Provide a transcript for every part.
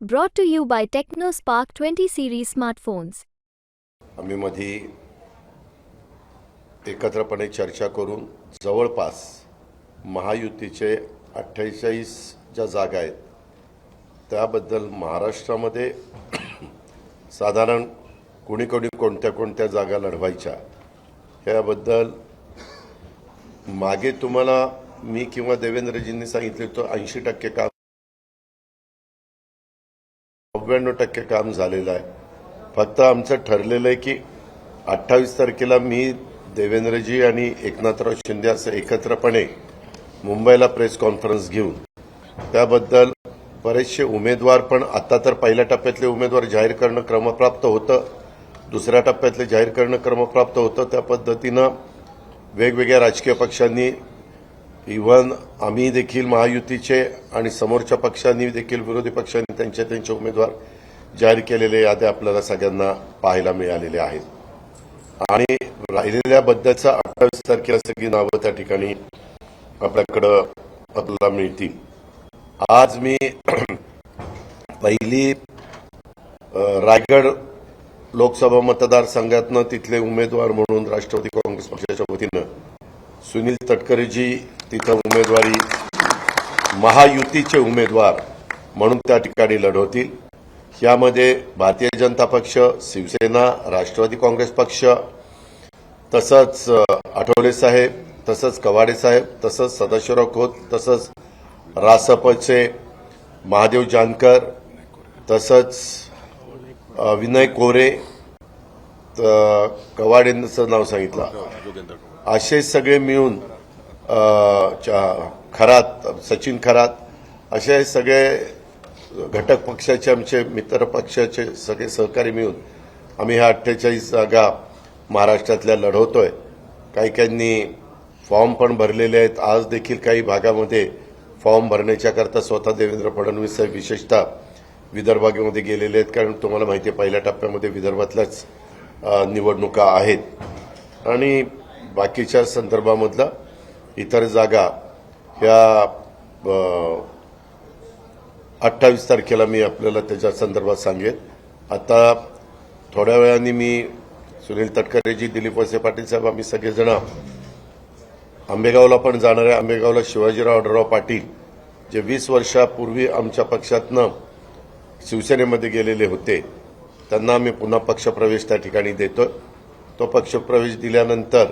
Brought to you by TechnoSpark 20 series smartphones. आम्ही मधी एकत्रपणे चर्चा करून जवळपास महायुतीचे अठ्ठेचाळीस ज्या जागा आहेत त्याबद्दल महाराष्ट्रामध्ये साधारण कोणी कोणी कोणत्या कोणत्या जागा लढवायच्या ह्याबद्दल मागे तुम्हाला मी किंवा देवेंद्रजींनी सांगितले तो ऐंशी टक्के काम नव्याण्णव टक्के काम झालेलं आहे. फक्त आमचं ठरलेलं आहे की अठ्ठावीस तारखेला मी देवेंद्रजी आणि एकनाथराव शिंदे असं एकत्रपणे मुंबईला प्रेस कॉन्फरन्स घेऊन त्याबद्दल बरेचसे उमेदवार पण आता तर पहिल्या टप्प्यातले उमेदवार जाहीर करणं क्रमप्राप्त होतं. दुसऱ्या टप्प्यातले जाहीर करणं क्रमप्राप्त होतं. त्या पद्धतीनं वेगवेगळ्या राजकीय पक्षांनी इव्हन आम्ही देखील महायुतीचे आणि समोरच्या पक्षांनी देखील विरोधी पक्षांनी त्यांचे त्यांचे उमेदवार जाहीर केलेले याद्या आपल्याला सगळ्यांना पाहायला मिळालेल्या आहेत. आणि राहिलेल्या बद्दलचा अठ्ठावीस तारखेला सगळी नावं त्या ठिकाणी आपल्याकडं आपल्याला मिळतील. आज मी पहिली रायगड लोकसभा मतदारसंघातनं तिथले उमेदवार म्हणून राष्ट्रवादी काँग्रेस पक्षाच्या वतीनं सुनील तटकरेजी तिथं उमेदवारी महायुतीचे उमेदवार म्हणून त्या ठिकाणी लढवतील. यामध्ये भारतीय जनता पक्ष शिवसेना राष्ट्रवादी काँग्रेस पक्ष तसंच आठवले साहेब तसंच कवाडे साहेब तसंच सदाशिवराव खोत तसंच रासपचे महादेव जानकर तसंच विनय कोरे त- कवाडेंचं नाव सांगितलं. असे सगळे मिळून खरात सचिन खरात असे सगळे घटक पक्षाचे आमचे मित्र पक्षाचे सगळे सहकारी मिळून आम्ही ह्या अठ्ठेचाळीस जागा महाराष्ट्रातल्या लढवतोय. काही काहींनी फॉर्म पण भरलेले आहेत. आज देखील काही भागामध्ये फॉर्म भरण्याच्याकरता स्वतः देवेंद्र फडणवीस साहेब विशेषतः विदर्भामध्ये गेलेले आहेत. कारण तुम्हाला माहिती आहे पहिल्या टप्प्यामध्ये विदर्भातल्याच निवडणुका आहेत. आणि बाकीच्या संदर्भामधला इतर जागा ह्या अठ्ठावीस तारखेला मी आपल्याला त्याच्या संदर्भात सांगेन. आता थोड्या वेळाने मी सुनील तटकरेजी दिलीप वसे पाटील साहेब आम्ही सगळेजण आंबेगावला पण जाणार आहे. आंबेगावला शिवाजीराव आढळराव पाटील जे वीस वर्षापूर्वी आमच्या पक्षातनं शिवसेनेमध्ये गेलेले होते त्यांना आम्ही पुन्हा पक्षप्रवेश त्या ठिकाणी देतो तो पक्षप्रवेश दिल्यानंतर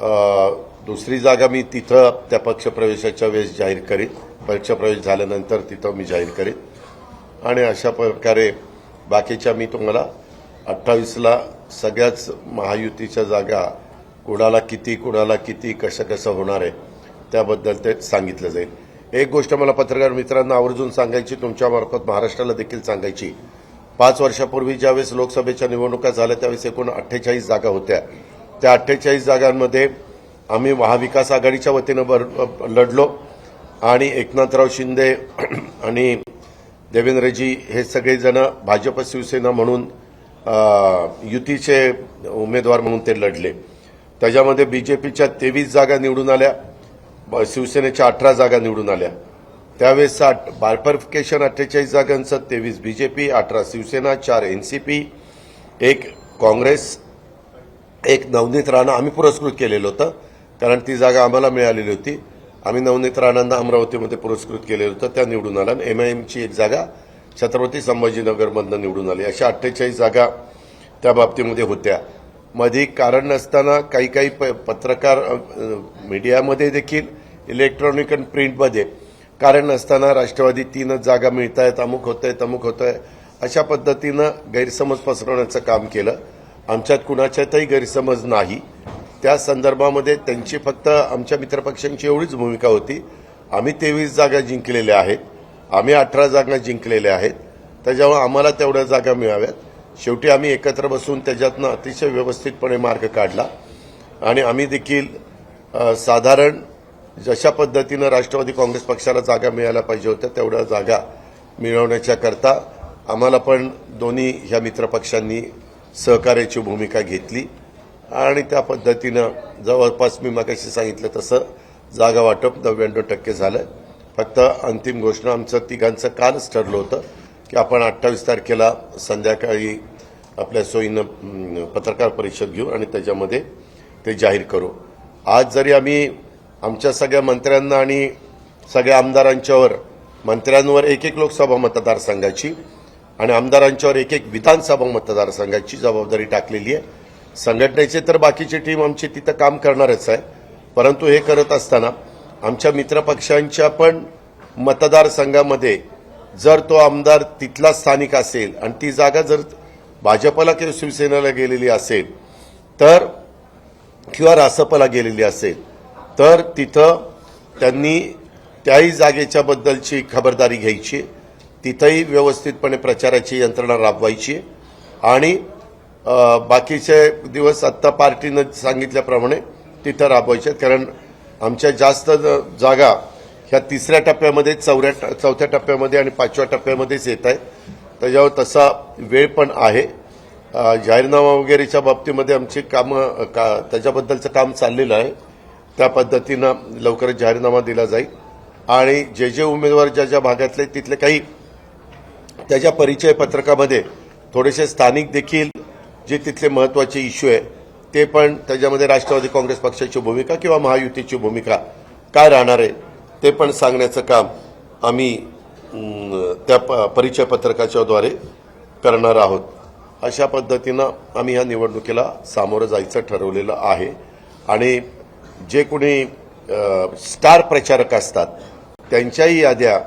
दुसरी जागा मी तिथं त्या पक्षप्रवेशाच्या वेळेस जाहीर करीन. पक्षप्रवेश झाल्यानंतर तिथं मी जाहीर करीन. आणि अशा प्रकारे बाकीच्या मी तुम्हाला अठ्ठावीसला सगळ्याच महायुतीच्या जागा कुणाला किती कुणाला किती कसं कसं होणार आहे त्याबद्दल ते सांगितलं जाईल. एक गोष्ट मला पत्रकार मित्रांना आवर्जून सांगायची तुमच्यामार्फत महाराष्ट्राला देखील सांगायची. पाच वर्षापूर्वी ज्यावेळेस लोकसभेच्या निवडणुका झाल्या त्यावेळेस एकूण अठ्ठेचाळीस जागा होत्या. त्या अठ्ठेचाळीस जागांमध्ये आम्ही महाविकास आघाडीच्या वतीनं बर लढलो आणि एकनाथराव शिंदे आणि देवेंद्रजी हे सगळेजण भाजप शिवसेना म्हणून युतीचे उमेदवार म्हणून ते लढले. त्याच्यामध्ये बीजेपीच्या तेवीस जागा निवडून आल्या ब- शिवसेनेच्या अठरा जागा निवडून आल्या. त्यावेळेस बायफर्फिकेशन अठ्ठेचाळीस जागांचं तेवीस बीजेपी अठरा शिवसेना चार एनसीपी एक काँग्रेस एक नवनीत राणा आम्ही पुरस्कृत केलेलं होतं कारण ती जागा आम्हाला मिळालेली होती. आम्ही नवनीत राणांना अमरावतीमध्ये पुरस्कृत केलेलं होतं त्या निवडून आल्या. आय एमची एक जागा छत्रपती संभाजीनगरमधनं निवडून आली. अशा अठ्ठेचाळीस जागा त्या बाबतीमध्ये होत्या. मध्ये कारण नसताना काही काही प- पत्रकार मीडियामध्ये देखील इलेक्ट्रॉनिक आणि प्रिंटमध्ये कारण नसताना राष्ट्रवादी तीनच जागा मिळत आहेत अमुक होत आहे अमुक होत आहे अशा पद्धतीनं गैरसमज पसरवण्याचं काम केलं. आमच्यात कुणाच्यातही गैरसमज नाही. त्या संदर्भामध्ये त्यांची फक्त आमच्या मित्रपक्षांची एवढीच भूमिका होती. आम्ही तेवीस जागा जिंकलेल्या आहेत. आम्ही अठरा जागा जिंकलेल्या आहेत. त्याच्यामुळे आम्हाला तेवढ्या जागा मिळाव्यात. शेवटी आम्ही एकत्र बसून त्याच्यातनं अतिशय व्यवस्थितपणे मार्ग काढला. आणि आम्ही देखील साधारण जशा पद्धतीनं राष्ट्रवादी काँग्रेस पक्षाला जागा मिळायला पाहिजे होत्या तेवढ्या जागा मिळवण्याच्या करता आम्हाला पण दोन्ही ह्या मित्रपक्षांनी सहकार्याची भूमिका घेतली. आणि त्या पद्धतीनं जवळपास मी मगाशी सांगितलं तसं जागा वाटप नव्याण्णव टक्के झालं. फक्त अंतिम घोषणा आमचं तिघांचं कालच ठरलं होतं की आपण अठ्ठावीस तारखेला संध्याकाळी आपल्या सोयीनं पत्रकार परिषद घेऊ आणि त्याच्यामध्ये ते जाहीर करू. आज जरी आम्ही आमच्या सगळ्या मंत्र्यांना आणि सगळ्या आमदारांच्यावर मंत्र्यांवर एक एक लोकसभा मतदारसंघाची आणि आमदारांच्यावर एक एक विधानसभा मतदारसंघाची जबाबदारी टाकलेली आहे. संघटनेचे तर बाकीची टीम आमची तिथं काम करणारच आहे. परंतु हे करत असताना आमच्या मित्रपक्षांच्या पण मतदारसंघामध्ये जर तो आमदार तिथला स्थानिक असेल आणि ती जागा जर भाजपला किंवा शिवसेनेला गेलेली असेल तर किंवा रासपला गेलेली असेल तर तिथं त्यांनी त्याही जागेच्या बद्दलची खबरदारी घ्यायची. तिथंही व्यवस्थितपणे प्रचाराची यंत्रणा राबवायची आणि बाकीचे दिवस आत्ता पार्टीनं सांगितल्याप्रमाणे तिथं राबवायचे आहेत. कारण आमच्या जास्त जागा ह्या तिसऱ्या टप्प्यामध्ये चौऱ्या चौथ्या टप्प्यामध्ये आणि पाचव्या टप्प्यामध्येच येत आहेत. त्याच्यावर तसा वेळ पण आहे. जाहीरनामा वगैरेच्या बाबतीमध्ये आमची कामं का त्याच्याबद्दलचं काम चाललेलं आहे. त्या पद्धतीनं लवकरच जाहीरनामा दिला जाईल. आणि जे जे उमेदवार ज्या ज्या भागातले तिथले काही त्याच्या परिचय पत्रकामध्ये थोडेसे स्थानिक देखील जे तिथले महत्त्वाचे इश्यू आहे ते पण त्याच्यामध्ये राष्ट्रवादी काँग्रेस पक्षाची भूमिका किंवा महायुतीची भूमिका काय राहणार आहे ते पण सांगण्याचं काम आम्ही त्या प- परिचय पत्रकाच्याद्वारे करणार आहोत. अशा पद्धतीनं आम्ही ह्या निवडणुकीला सामोरं जायचं ठरवलेलं आहे. आणि जे कोणी स्टार प्रचारक असतात त्यांच्याही याद्या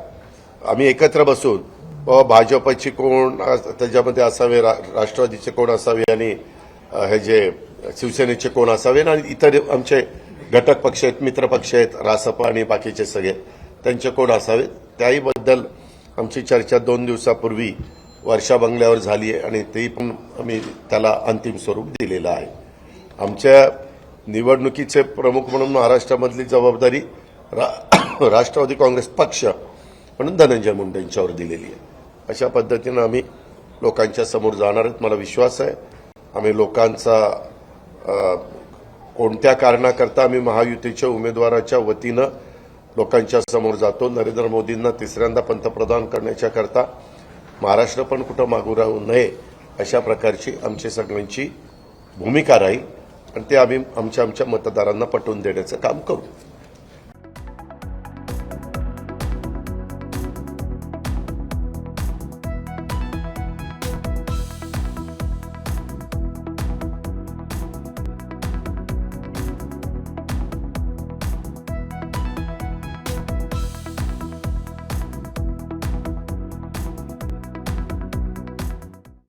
आम्ही एकत्र बसून भाजपची कोण त्याच्यामध्ये असावे रा- राष्ट्रवादीचे कोण असावे आणि हे जे शिवसेनेचे कोण असावे आणि इतर आमचे घटक पक्ष आहेत मित्र पक्ष आहेत रासपा आणि बाकीचे सगळे त्यांचे कोण असावे? त्याहीबद्दल आमची चर्चा दोन दिवसापूर्वी वर्षा बंगल्यावर झाली आहे आणि तेही पण आम्ही त्याला अंतिम स्वरूप दिलेलं आहे. आमच्या निवडणुकीचे प्रमुख म्हणून महाराष्ट्रामधली जबाबदारी रा- राष्ट्रवादी काँग्रेस पक्ष म्हणून धनंजय मुंडे यांच्यावर दिलेली आहे. अशा पद्धतीनं आम्ही लोकांच्या समोर जाणार आहेत. मला विश्वास आहे. आम्ही लोकांचा कोणत्या कारणाकरता आम्ही महायुतीच्या उमेदवाराच्या वतीनं लोकांच्या समोर जातो नरेंद्र मोदींना तिसऱ्यांदा पंतप्रधान करण्याच्या करता महाराष्ट्र पण कुठं मागू राहू नये अशा प्रकारची आमची सगळ्यांची भूमिका राहील. आणि ते आम्ही आमच्या आमच्या मतदारांना पटवून देण्याचं काम करू.